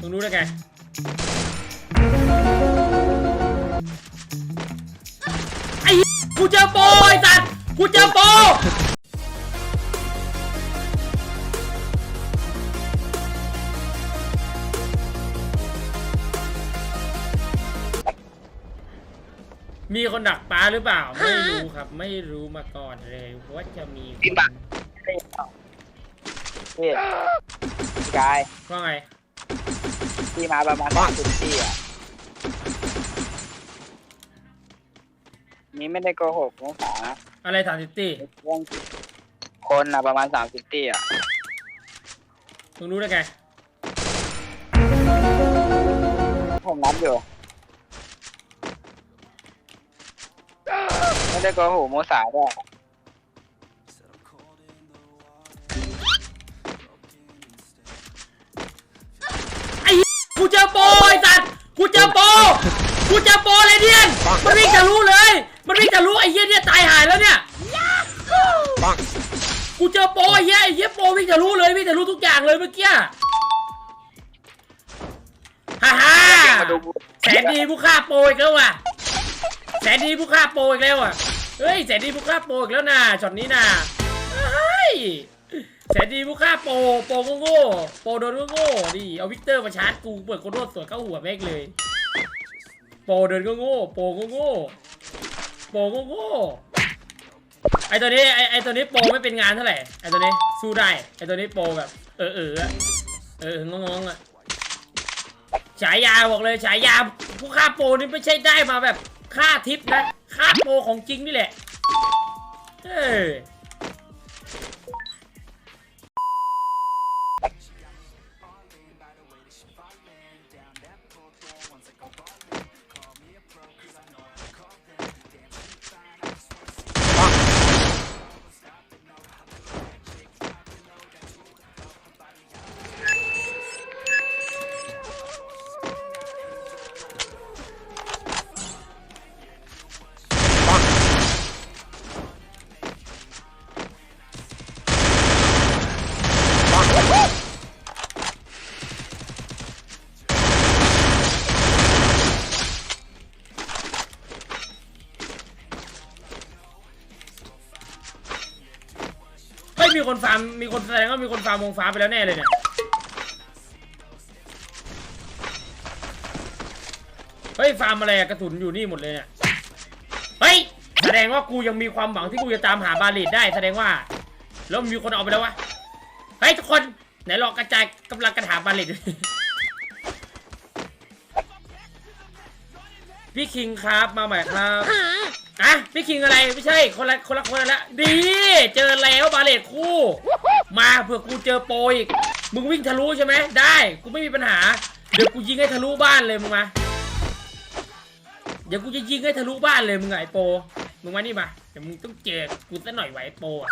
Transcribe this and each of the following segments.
มึงรู้ได้ไง ไอ้เหี้ยกูเจอโปรไอ้สัตว์กูเจอโปรมีคนดักปลาหรือเปล่า ไม่รู้ครับ ไม่รู้มาก่อนเลยว่าจะมีคนพี่บักพี่กายว่าไง พี่มาประมาณสามสิบที่อะนี่ไม่ได้โกหกน้องสานะอะไรถามซิตี้เรื่องคนอะประมาณสามสิบที่อะมึงรู้ได้ไง ผมนับอยู่ ไม่ได้โกหกโมสาด้วย กูเจอโปไอ้สัตว์กูเจอโปกูเจอโปเลยเดียนมันวิ่งจะรู้เลย มันวิ่งจะรู้ไอ้เหี้ยเนี่ยตายหายแล้วเนี่ยกูเจอโปไอ้เหี้ยไอ้เหี้ยโปรวิ่งจะรู้เลยวิ่งจะรู้ทุกอย่างเลยเมื่อกี้ฮ่าฮ่าแสนดีผู้ฆ่าโปอีกแล้วว่ะแสนดีผู้ฆ่าโปอีกแล้วอะเฮ้ยแสนดีผู้ฆ่าโปอีกแล้วนะช็อตนี้นะเฮ้ย แสนดีผู้ฆ่าโปโปรโง่ๆโปโดนโง่ๆดิเอาวิกเตอร์มาชาร์จกูเปิดโคโรดสวนเข้าหัวแม่งเลย โปเดินก็โง่โปก็โง่โปก็โง่ไอตัวนี้ไอไอตัวนี้โปไม่เป็นงานเท่าไหร่ไอตัวนี้สู้ได้ไอตัวนี้โปแบบเออเอออะเอองงงๆอะฉายาบอกเลยฉายาผู้ฆ่าโปนี่ไม่ใช่ได้มาแบบฆ่าทิปนะฆ่าโปของจริงนี่แหละเออ มีคนฟาร์มมีคนแสดงว่ามีคนฟาร์มวงฟ้าไปแล้วแน่เลยเนี่ยเฮ้ยฟาร์มอะไรอะกระสุนอยู่นี่หมดเลยเนี่ยเฮ้ยแสดงว่ากูยังมีความหวังที่กูจะตามหาบาเลตได้แสดงว่าแล้วมีคนเอาไปแล้ววะเฮ้ยทุกคนไหนลองกระจายกำลังกระถาบาเลตพี่คิงครับมาใหม่ครับ อะพี่คิงอะไรไม่ใช่คนละคนละคนละดี เจอแล้วบาเลตคู่ มาเผื่อกูเจอโปรอีก มึงวิ่งทะลุใช่ไหมได้ กูไม่มีปัญหา เดี๋ยวกูยิงให้ทะลุบ้านเลยมึงมา เดี๋ยวกูจะยิงให้ทะลุบ้านเลยมึงไงโปรมึงมานี่มาเดี๋ยวมึงต้องเจอกูซะหน่อยไวไอโปรอะ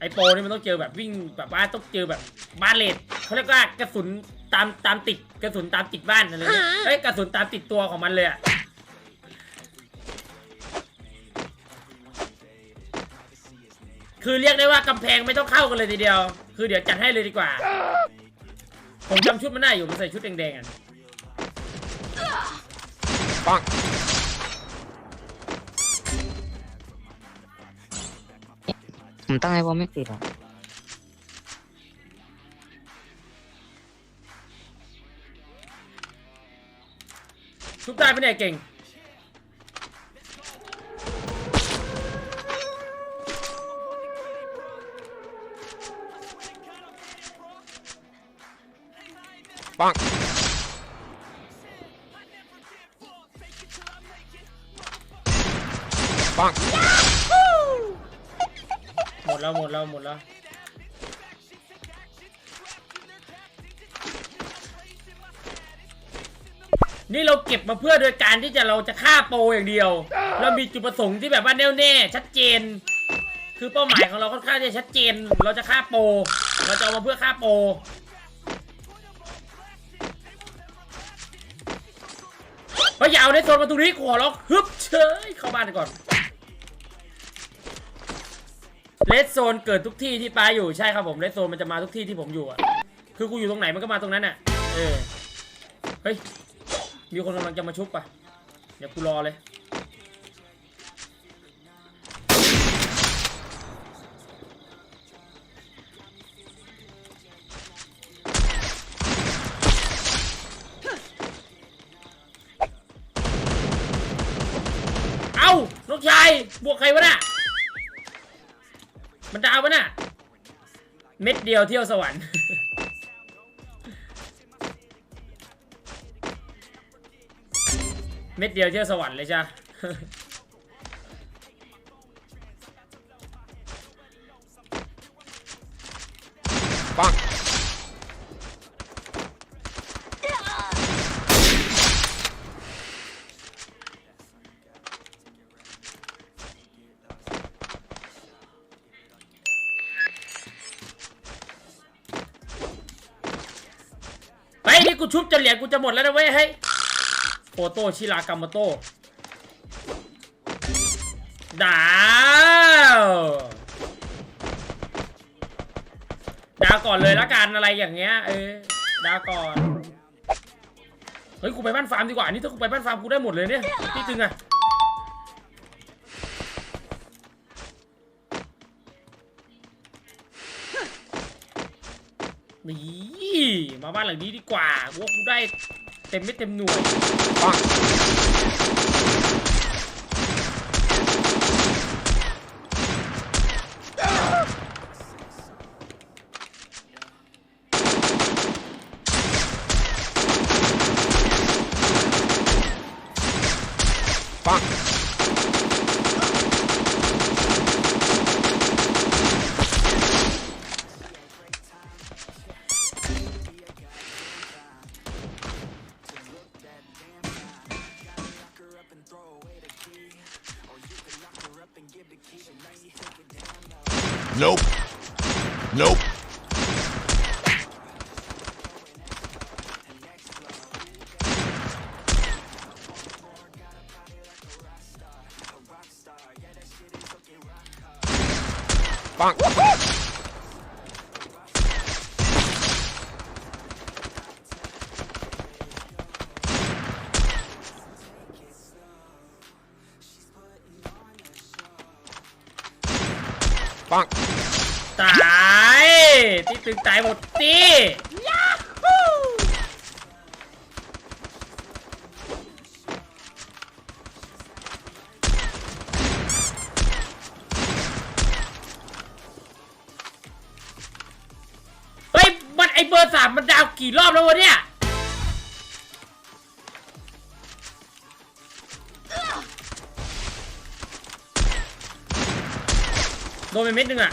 ไอโปรนี่มันต้องเจอแบบวิ่งแบบว่าต้องเจอแบบบาเลตเขาเรียกว่ากระสุนตามตามติดกระสุนตามติดบ้านอะไรเงี้ยเอ้ยกระสุนตามติดตัวของมันเลยอะ คือเรียกได้ว่ากำแพงไม่ต้องเข้ากันเลยทีเดียว คือเดี๋ยวจัดให้เลยดีกว่า ผมจำชุดมันได้อยู่มันใส่ชุดแดงๆอะผมตั้งไอ้บอลไม่ติดอะชุดได้ปะเนี่ยเก่ง ปังปังหมดแล้วหมดแล้วหมดแล้วนี่เราเก็บมาเพื่อโดยการที่จะเราจะฆ่าโปอย่างเดียว เรามีจุดประสงค์ที่แบบว่าแน่วแน่ชัดเจน คือเป้าหมายของเราค่อนข้างจะชัดเจน เราจะฆ่าโป เราจะเอามาเพื่อฆ่าโป อย่าเอาในโซนประตูนี้ขอเราฮึบเชยเข้าบ้านก่อนเลดโซนเกิดทุกที่ที่ปลาอยู่ใช่ครับผมเลดโซนมันจะมาทุกที่ที่ผมอยู่อะคือกูอยู่ตรงไหนมันก็มาตรงนั้นอะเออเฮ้ยมีคนกำลังจะมาชุบป่ะเดี๋ยวกูรอเลย บวกใครวะน่ะมันดาวปะน่ะ เม็ดเดียวเที่ยวสวรรค์เม็ดเดียวเที่ยวสวรรค์เลยจ้ะ กูชุบจะเหรียญกูจะหมดแล้วนะเว้ยเฮ้ยโฟโต้ชิรากามาโต้ดาวดาวก่อนเลยละกันอะไรอย่างเงี้ยเออดาวก่อน เฮ้ยกูไปบ้านฟาร์มดีกว่าอันนี่ถ้ากูไปบ้านฟาร์มกูได้หมดเลยเนี่ยพี่ตึงอะ นี่มาบ้านหลังนี้ดีกว่าพว่ากูได้เต็มไม่เต็มหน่วยปัง Nope. Nope. Bonk. Bonk. ตายที่ตึงตายหมดตีเฮ้ยมันไอเบอร์สามมันดาวกี่รอบแล้ววะเนี่ยโดนไปเม็ดหนึงอะ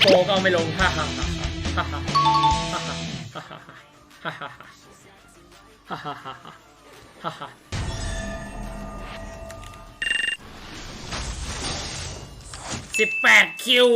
โปก็เอาไม่ลงสิบแปดคิว